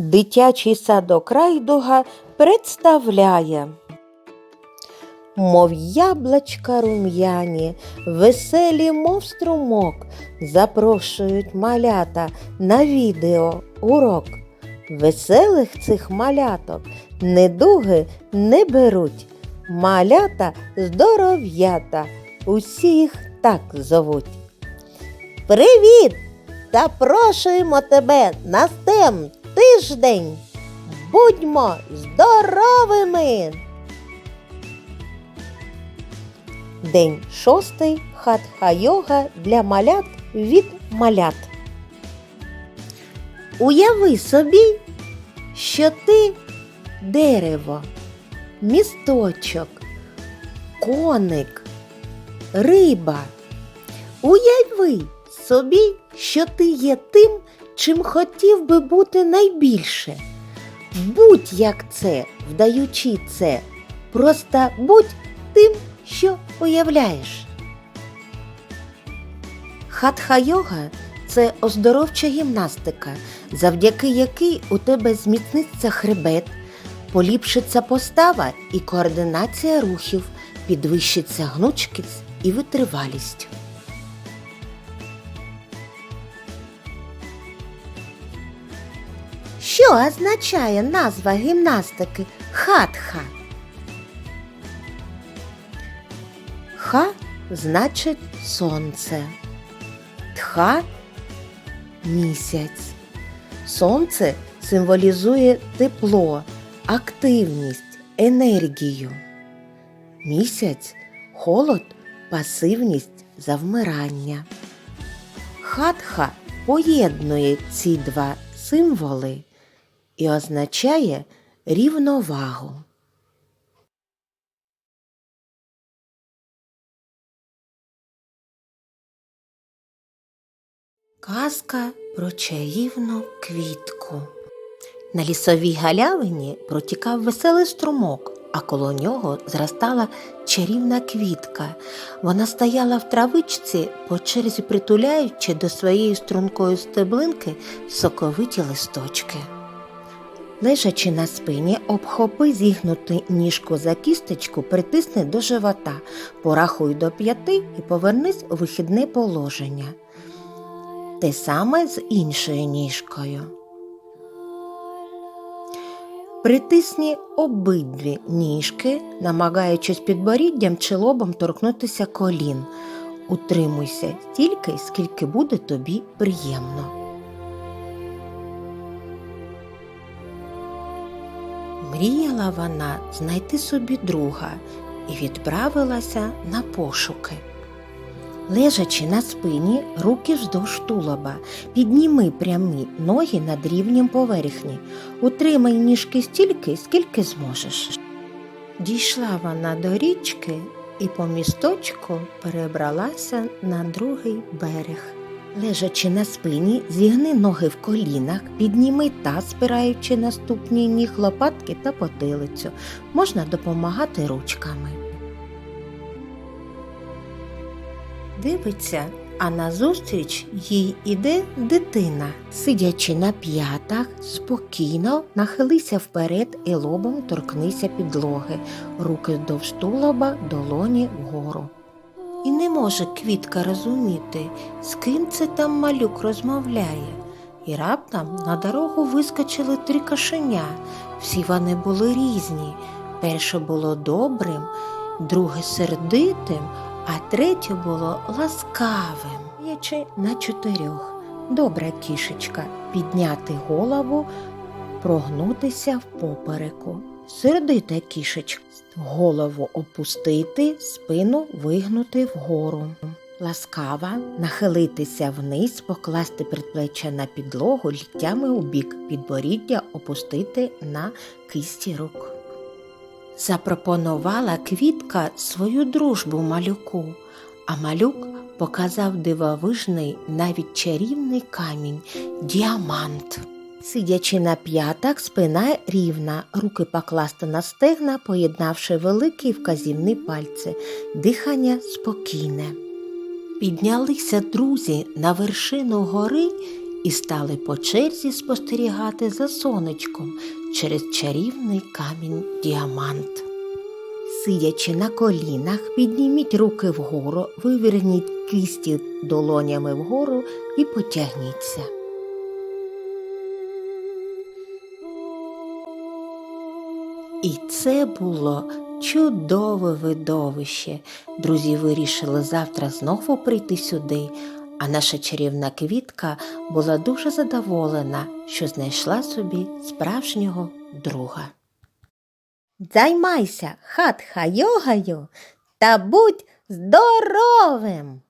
Дитячий садок Райдуга представляє. Мов яблочка рум'яні, веселі, мов струмок, запрошують малята на відео урок. Веселих цих маляток недуги не беруть. Малята здоров'ята, усіх так зовуть. Привіт! Запрошуємо тебе на STEM тиждень. Будьмо здоровими! День шостий хатха-йога для малят від малят. Уяви собі, що ти дерево, місточок, коник, риба. Уяви собі, що ти є тим, чим хотів би бути найбільше. Будь як це, вдаючи це, просто будь тим, що уявляєш. Хатха-йога це оздоровча гімнастика, завдяки якій у тебе зміцниться хребет, поліпшиться постава і координація рухів, підвищиться гнучкість і витривалість. Що означає назва гімнастики хатха? Ха значить сонце. Тха місяць. Сонце символізує тепло, активність, енергію. Місяць холод, пасивність, завмирання. Хатха поєднує ці два символи і означає рівновагу. Казка про чарівну квітку. На лісовій галявині протікав веселий струмок, а коло нього зростала чарівна квітка. Вона стояла в травичці, по черзі притуляючи до своєї стрункої стеблинки соковиті листочки. Лежачи на спині, обхопи зігнути ніжку за кісточку, притисни до живота, порахуй до п'яти і повернись у вихідне положення. Те саме з іншою ніжкою. Притисні обидві ніжки, намагаючись підборіддям чи лобом торкнутися колін. Утримуйся стільки, скільки буде тобі приємно. Мріяла вона знайти собі друга і відправилася на пошуки. Лежачи на спині, руки вздовж тулоба, підніми прямі ноги над рівнем поверхні, утримай ніжки стільки, скільки зможеш. Дійшла вона до річки і по місточку перебралася на другий берег. Лежачи на спині, зігни ноги в колінах, підніми таз, спираючи на ступні ніг лопатки та потилицю. Можна допомагати ручками. Дивиться, а назустріч їй іде дитина. Сидячи на п'ятах, спокійно нахилися вперед і лобом торкнися підлоги, руки вдовж тулоба, долоні вгору. І не може квітка розуміти, з ким це там малюк розмовляє. І раптом на дорогу вискочили три кошеня. Всі вони були різні. Перше було добрим, друге сердитим, а третє було ласкавим, ячи на чотирьох. Добра кішечка підняти голову, прогнутися в попереку. Сердита кішечка, голову опустити, спину вигнути вгору. Ласкава нахилитися вниз, покласти предплечя на підлогу ліктями у бік, підборіддя опустити на кисті рук. Запропонувала квітка свою дружбу малюку, а малюк показав дивовижний, навіть чарівний камінь діамант. Сидячи на п'ятах, спина рівна, руки покласти на стегна, поєднавши великі вказівні пальці, дихання спокійне. Піднялися друзі на вершину гори і стали по черзі спостерігати за сонечком через чарівний камінь діамант. Сидячи на колінах, підніміть руки вгору, виверніть кисті долонями вгору і потягніться. І це було чудове видовище. Друзі вирішили завтра знову прийти сюди, а наша чарівна квітка була дуже задоволена, що знайшла собі справжнього друга. Займайся хатха йогою та будь здоровим!